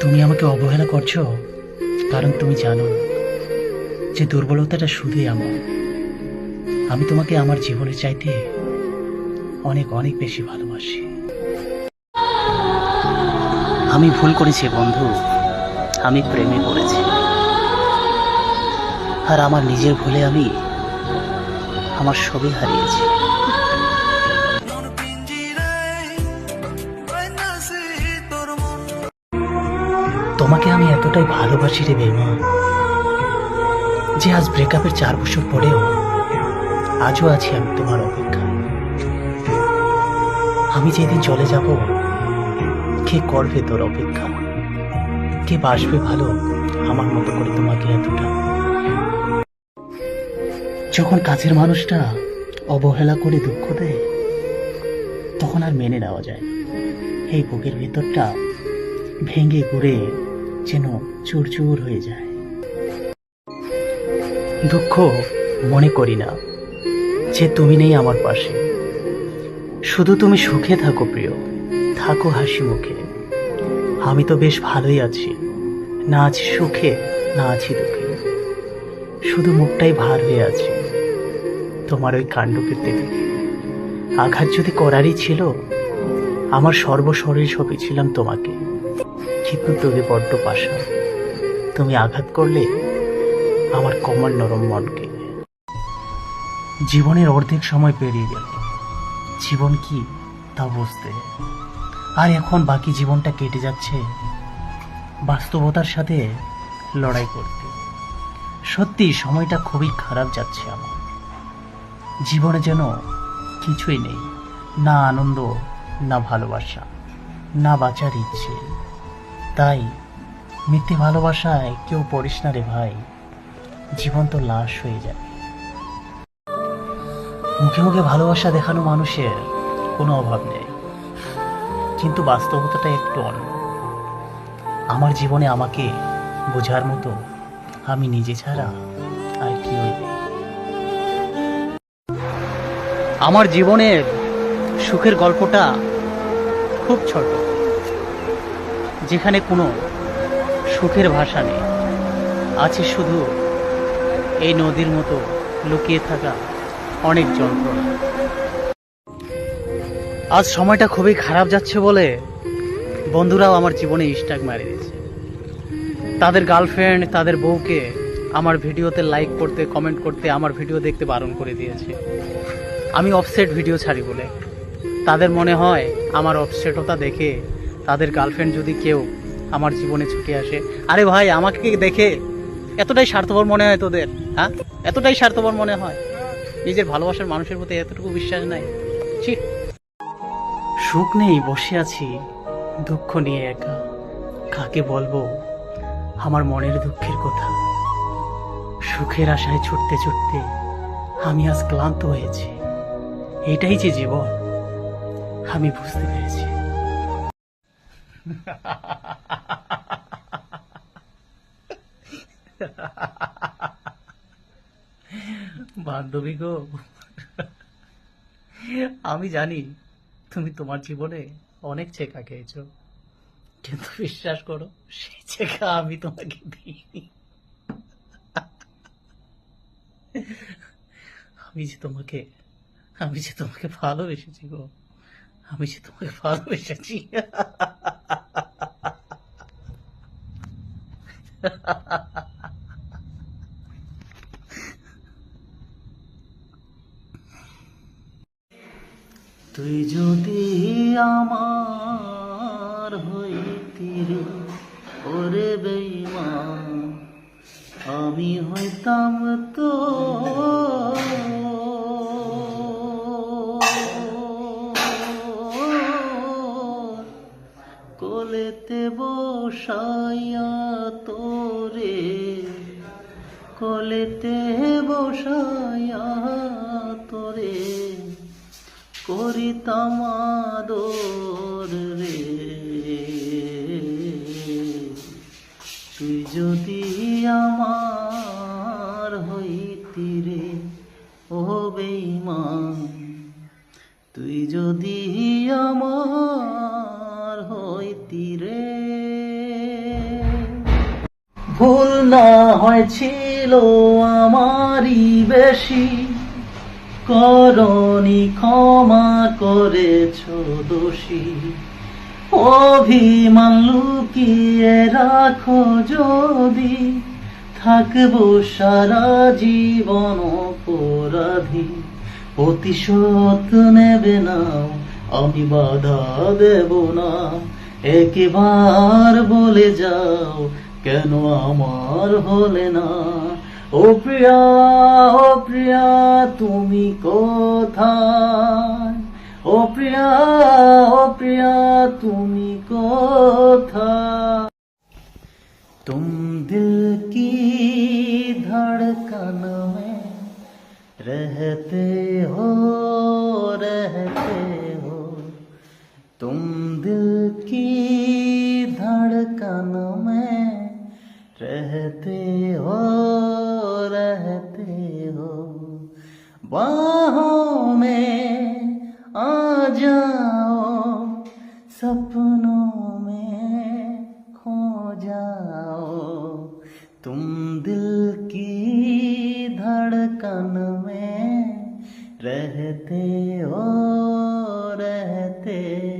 তুমি আমাকে অবহেলা করছ, কারণ তুমি জানো যে দুর্বলতাটা শুধুই আমার। আমি তোমাকে আমার জীবনের চাইতে অনেক অনেক বেশি ভালোবাসি। আমি ভুল করেছি, বন্ধু। আমি প্রেমে পড়েছি। আর আমার নিজের ভুলে আমি আমার সবই হারিয়েছি। তোমাকে আমি এতটাই ভালোবাসি রে বেমা যে আজ ব্রেকআপের চার বছর পরেও আজও আছি আমি তোমার অপেক্ষায়। আমি যেদিন চলে যাব, কে করবে তোর অপেক্ষা? কে বাসবে ভালো, আমার মতো করে তোমাকে এতটা? যখন কাছের মানুষটা অবহেলা করে দুঃখ দেয়, তখন আর মেনে নেওয়া যায় এই বুকের ভেতরটা ভেঙে ঘুরে যেন চুরচুর হয়ে যায়। দুঃখ মনে করি না যে তুমি নেই আমার পাশে। শুধু তুমি সুখে থাকো প্রিয়, থাকো হাসি মুখে। আমি তো বেশ ভালোই আছি, না আছি সুখে, না আছি দুঃখে। শুধু মুখটাই ভার হয়ে আছে, তোমার ওই কাণ্ডকীর্তি দেখে। আঘাত যদি করারই ছিল, আমার সর্বশরীর সবই ছিলাম তোমাকে। কিন্তু তুমি বড্ড পাশা। তুমি আঘাত করলে আমার কমল নরম মনকে জীবনের অর্ধেক সময় পেরিয়ে গেল। জীবন কি তা বুঝতে। আর এখন বাকি জীবনটা কেটে যাচ্ছে বাস্তবতার সাথে লড়াই করতে। সত্যি, সময়টা খুবই খারাপ যাচ্ছে আমার। জীবনে যেন কিছুই নেই। না আনন্দ, না ভালোবাসা, না বাঁচার ইচ্ছে। তাই মিথ্যে ভালোবাসায় কেউ পড়িস না রে ভাই। জীবন তো লাশ হয়ে যাবে মুখে মুখে ভালোবাসা দেখানো মানুষের কোনো অভাব নেই। কিন্তু বাস্তবতাটা একটু অন্য। আমার জীবনে আমাকে বোঝার মতো আমি নিজে ছাড়া আর কি হইবে আমার জীবনের সুখের গল্পটা খুব ছোট। যেখানে কোনো সুখের ভাষা নেই। আছে শুধু এই নদীর মতো লুকিয়ে থাকা অনেক যন্ত্রণা। আজ সময়টা খুবই খারাপ যাচ্ছে বলে বন্ধুরাও আমার জীবনে স্টাক মারি দিয়েছে। তাদের গার্লফ্রেন্ড, তাদের বউকে আমার ভিডিওতে লাইক করতে কমেন্ট করতে আমার ভিডিও দেখতে বারণ করে দিয়েছে। আমি অফসেট ভিডিও ছাড়ি বলে। তাদের মনে হয় আমার অফসেটতা দেখে তাদের গার্লফ্রেন্ড যদি কেউ আমার জীবনে ছুটে আসে। আরে ভাই, আমাকে দেখে এতটাই স্বার্থপর মনে হয় তোদের হ্যাঁ? এতটাই স্বার্থপর মনে হয়। নিজের ভালোবাসার মানুষের প্রতি এতটুকু বিশ্বাস নাই। ছি। সুখ নেই বসে আছি, দুঃখ নিয়ে একা। কাকে বলব? আমার মনের দুঃখের কথা। সুখের আশায় ছুটতে ছুটতে আমি আজ ক্লান্ত হয়েছি। এটাই যে জীবন, আমি বুঝতে পেরেছি। বান্ধবী গো, আমি জানি তুমি তোমার জীবনে অনেক চেকা খেয়েছো, কিন্তু বিশ্বাস করো, সেই চেকা আমি তোমাকে দিইনি। আমি যে তোমাকে, আমি যে তোমাকে ভালোবেসেছি গো, আমি যে তোমাকে ভালোবেসেছি। তুই যদি আমার হইতি রে ওরে বেইমান আমি হইতাম তো কোলেতে বসাইয়া তোরে করিতাম আদর রে। তুই যদি আমার হইতি রে, ও বেইমান তুই যদি আমার ভুল না হয়েছিল আমারই বেশি। করণি ক্ষমা করেছ দোষী। অভিমান লুকিয়ে রাখো যদি। থাকব সারা জীবন অপরাধী। প্রতিশোধ নেবে না, আমি বাধা দেব না। একবার বলে যাও কেন আমার হলে না ও প্রিয়া ও প্রিয়া তুমি কোথায় ও প্রিয়া ও প্রিয়া তুমি কোথায় तुम दिल की धड़कन में रहते हो रहते हो रहते हो। बाहों में आ जाओ, सपनों में खो जाओ। तुम दिल की धड़कन में रहते हो, रहते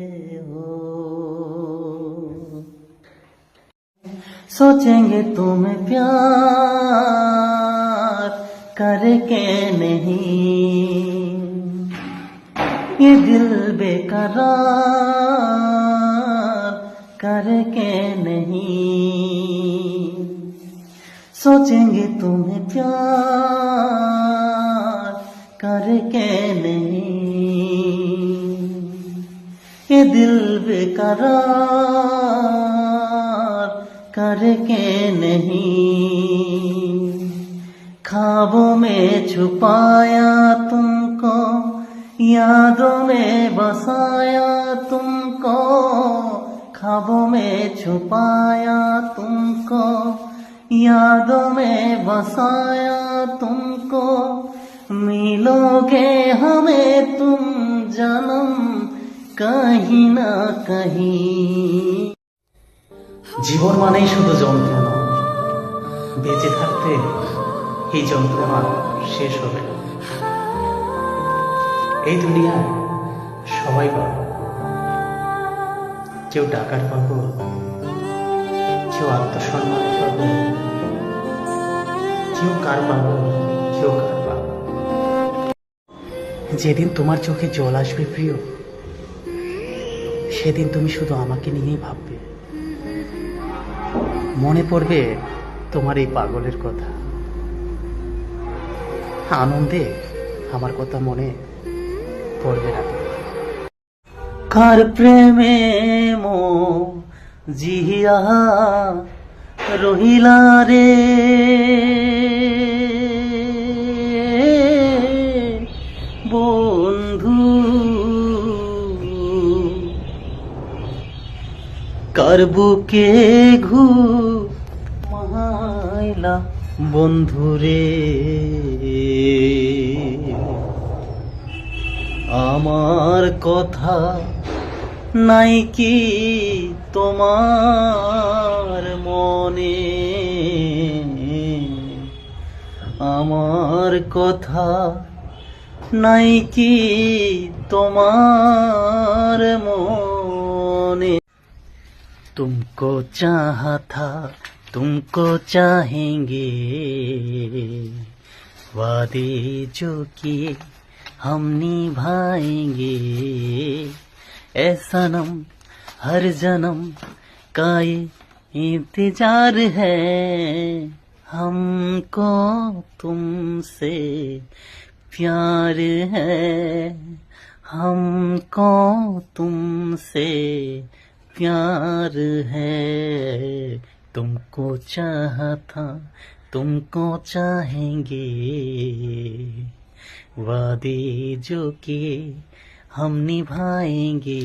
सोचेंगे तुम्हें प्यार करके नहीं। ये दिल बेकरार करके नहीं। सोचेंगे तुम्हें प्यार करके नहीं। ये दिल बेकरार करके नहीं। खाबों में छुपाया तुमको, यादों में बसाया तुमको ख्वाबों में छुपाया तुमको, यादों में बसाया तुमको। मिलोगे हमें तुम जन्म, कहीं ना कहीं। জীবন মানেই শুধু যন্ত্রণা। বেঁচে থাকতে এই যন্ত্রণা শেষ হবে। এই দুনিয়ায় সবাই পাগল কেউ টাকার পাগল কেউ আত্মসম্মানের পাগল কেউ কার পাগল কেউ কার পাগল যেদিন তোমার চোখে জল আসবে প্রিয়, সেদিন তুমি শুধু আমাকে নিয়েই ভাববে। মনে পড়বে তোমার এই পাগলের কথা। আনন্দে আমার কথা মনে পড়বে না কার প্রেমে মো জিয়া রহিলা রে? বন্ধু কার বুকে ঘু মাইলা বন্ধুরে আমার কথা নাই কি তোমার মনে আমার কথা নাই কি তোমার মনে तुमको चाहा था, तुमको चाहेंगे। वादे जो किए हम निभाएँगे। ऐ सनम हर जन्म का ये इंतज़ार है। हमको तुमसे प्यार है, हमको तुमसे प्यार है। तुमको चाहा था तुमको चाहेंगे। वादे जो कि हम निभाएँगे।